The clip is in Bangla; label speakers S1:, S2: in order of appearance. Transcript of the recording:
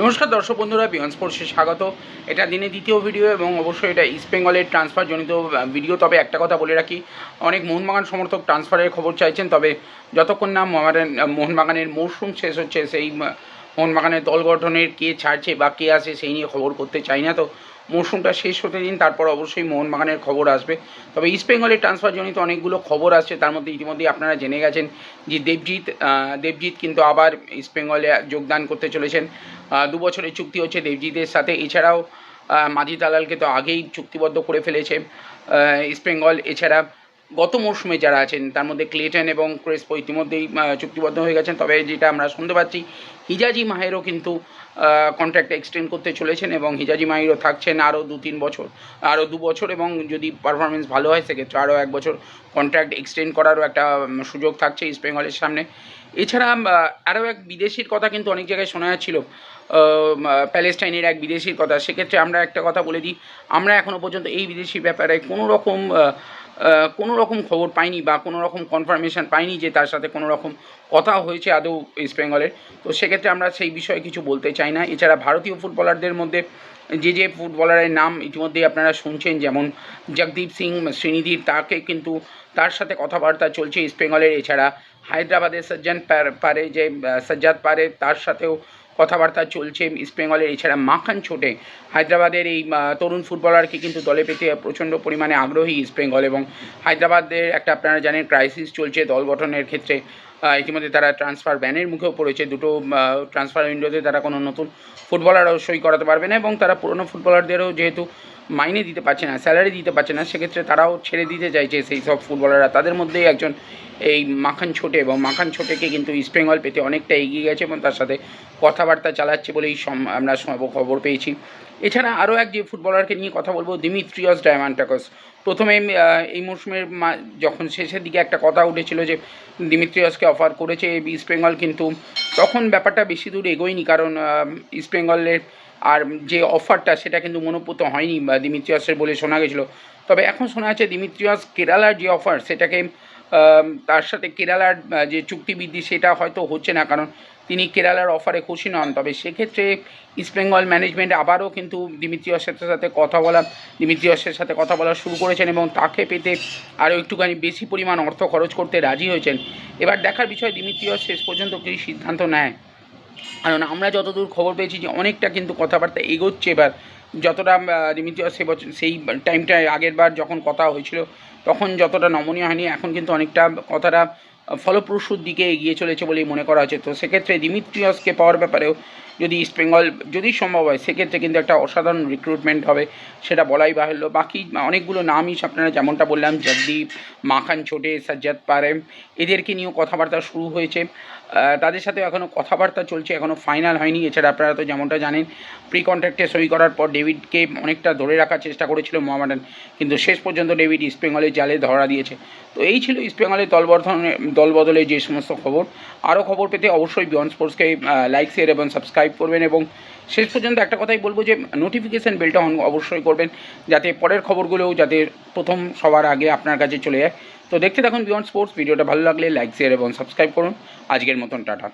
S1: নমস্কার দর্শক বন্ধুরা বিয়ন স্পোর্টসে স্বাগত। এটা দিনে দ্বিতীয় ভিডিও এবং অবশ্যই এটা ইস্ট বেঙ্গলের ট্রান্সফার জনিত ভিডিও তবে একটা কথা বলে রাখি, অনেক মোহনবাগান সমর্থক ট্রান্সফারের খবর চাইছেন, তবে যতক্ষণ না মোহনবাগানের মরশুম শেষ হচ্ছে, সেই মোহনবাগানের দল গঠনের কে ছাড়ছে বা কে আসে সেই নিয়ে খবর করতে চাই না তো মরশুমটা শেষ হতে দিন, তারপর অবশ্যই মোহনবাগানের খবর আসবে। তবে ইস্ট বেঙ্গলের ট্রান্সফার জনিত অনেকগুলো খবর আসছে, তার মধ্যে ইতিমধ্যেই আপনারা জেনে গেছেন যে দেবজিৎ দেবজিৎ কিন্তু আবার ইস্ট বেঙ্গলে যোগদান করতে চলেছেন। দু বছরের চুক্তি হচ্ছে দেবজিতের সাথে, এছাড়াও মাঝি দালালকে তো আগেই চুক্তিবদ্ধ করে ফেলেছে ইস্ট বেঙ্গল এছাড়া গত মরশুমে যারা আছেন, তার মধ্যে ক্লেটন এবং ক্রেসপো ইতিমধ্যেই চুক্তিবদ্ধ হয়ে গেছেন। তবে যেটা আমরা শুনতে পাচ্ছি, হিজাজি মাহেরও কিন্তু কন্ট্রাক্ট এক্সটেন্ড করতে চলেছেন এবং হিজাজি মাহিরও থাকছেন আরও দু তিন বছর, আরও দু বছর এবং যদি পারফরমেন্স ভালো হয়, সেক্ষেত্রে আরও এক বছর কন্ট্রাক্ট এক্সটেন্ড করারও একটা সুযোগ থাকছে ইস্ট বেঙ্গলের সামনে। এছাড়া আরও এক বিদেশির কথা কিন্তু অনেক জায়গায় শোনা যাচ্ছিল প্যালেস্টাইনের এক বিদেশির কথা। সেক্ষেত্রে আমরা একটা কথা বলে দিই, আমরা এখনও পর্যন্ত এই বিদেশির ব্যাপারে কোনো রকম কোনো রকম খবর পাইনি বা কোনো রকম কনফার্মেশন পাইনি যে তার সাথে কোনো রকম কথা হয়েছে আদৌ ইস্ট বেঙ্গলের তো সেক্ষেত্রে আমরা সেই বিষয়ে কিছু বলতে চাই না। এছাড়া ভারতীয় ফুটবলারদের মধ্যে যে যে ফুটবলারের নাম ইতিমধ্যেই আপনারা শুনছেন, যেমন জগদীপ সিং, শ্রীনিধির, তাকে কিন্তু তার সাথে কথাবার্তা চলছে ইস্ট বেঙ্গলের এছাড়া হায়দ্রাবাদের সজ্জান পারে যে সজ্জাদ পারে, তার সাথেও কথাবার্তা চলছে ইস্ট বেঙ্গলের এছাড়া মাখান ছোটে। হায়দ্রাবাদের এই তরুণ ফুটবলারকে কিন্তু দলে পেতে প্রচণ্ড পরিমাণে আগ্রহী ইস্ট বেঙ্গল এবং হায়দ্রাবাদের একটা আপনারা জানেন ক্রাইসিস চলছে দল গঠনের ক্ষেত্রে। ইতিমধ্যে তারা ট্রান্সফার ব্যানের মুখেও পড়েছে। দুটো ট্রান্সফার উইন্ডোতে তারা কোনো নতুন ফুটবলারও সই করাতে পারবে না এবং তারা পুরনো ফুটবলারদেরও যেহেতু মাইনে দিতে পারছে না স্যালারি দিতে পারছে না, সেক্ষেত্রে তারাও ছেড়ে দিতে চাইছে সেই সব ফুটবলাররা তাদের মধ্যেই একজন এই মাখান ছোটে এবং মাখান ছোটেকে কিন্তু ইস্ট বেঙ্গল পেতে অনেকটা এগিয়ে গেছে এবং তার সাথে কথাবার্তা চালাচ্ছে বলেই আমরা খবর পেয়েছি। এছাড়া আরও এক যে ফুটবলারকে নিয়ে কথা বলব, দিমিত্রিয়স ডায়মান্টাকস। প্রথমে এই মরশুমের মা- যখন শেষের দিকে একটা কথা উঠেছিল যে দিমিত্রিয়সকে অফার করেছে ইস্ট বেঙ্গল কিন্তু তখন ব্যাপারটা বেশি দূর এগোয়নি, কারণ ইস্ট বেঙ্গলের আর যে অফারটা সেটা কিন্তু মনোপুত হয়নি দিমিত্রিয়াসের বলে শোনা গেছিল। তবে এখন শোনা যাচ্ছে দিমিত্রিয়াস কেরালার যে অফার সেটাকে তার সাথে কেরালার যে চুক্তিবৃদ্ধি সেটা হয়তো হচ্ছে না, কারণ তিনি কেরালার অফারে খুশি নন। তবে সেক্ষেত্রে ইস্ট বেঙ্গল ম্যানেজমেন্ট আবারও কিন্তু দিমিত্রিয়াসের সাথে কথা বলা, দিমিত্রিয়াসের সাথে কথা বলা শুরু করেছেন এবং তাকে পেতে আরও একটুখানি বেশি পরিমাণ অর্থ খরচ করতে রাজি হয়েছেন। এবার দেখার বিষয়, দিমিত্রিয়াস শেষ পর্যন্ত কী সিদ্ধান্ত নেয়? কারণ আমরা যতদূর খবর পেয়েছি যে অনেকটা কিন্তু কথাবার্তা এগোচ্ছে এবার। যতটা রিমিতি, সে বছর সেই টাইমটায় আগের বার যখন কথা হয়েছিল, তখন যতটা নমনীয় হয়নি, এখন কিন্তু অনেকটা কথাটা ফলপ্রসূর দিকে এগিয়ে চলেছে বলেই মনে করা হচ্ছে। তো সেক্ষেত্রে দিমিত্রিয়াসকে পাওয়ার ব্যাপারেও যদি ইস্ট বেঙ্গল, যদি সম্ভব হয়, সেক্ষেত্রে কিন্তু একটা অসাধারণ রিক্রুটমেন্ট হবে, সেটা বলাই বাহুল্য। বাকি অনেকগুলো নামই আপনারা যেমনটা বললাম, জগদীপ, মাখান ছোটে, সাজ্জাদ পারেম, এদেরকে নিয়েও কথাবার্তা শুরু হয়েছে। তাদের সাথে এখনও কথাবার্তা চলছে এখনও ফাইনাল হয়নি। এছাড়া আপনারা তো যেমনটা জানেন প্রি কন্ট্রাক্টে সই করার পর ডেভিডকে অনেকটা ধরে রাখার চেষ্টা করেছিল মোহামেডান, কিন্তু শেষ পর্যন্ত ডেভিড ইস্ট বেঙ্গলের জালে ধরা দিয়েছে। তো এই ছিল ইস্ট বেঙ্গলের দলবর্ধনের দলবদলের যে সমস্ত খবর, আরও খবর পেতে অবশ্যই বিয়ন স্পোর্টসকে লাইক শেয়ার এবং সাবস্ক্রাইব করবেন এবং শেষ পর্যন্ত একটা কথাই বলব যে নোটিফিকেশান বেলটা অন অবশ্যই করবেন যাতে পরের খবরগুলোও যাতে প্রথম সবার আগে আপনার কাছে চলে যায়। তো দেখতে থাকুন বিয়ন স্পোর্টস ভিডিওটা ভালো লাগলে লাইক শেয়ার এবং সাবস্ক্রাইব করুন। আজকের মতন, টাটা।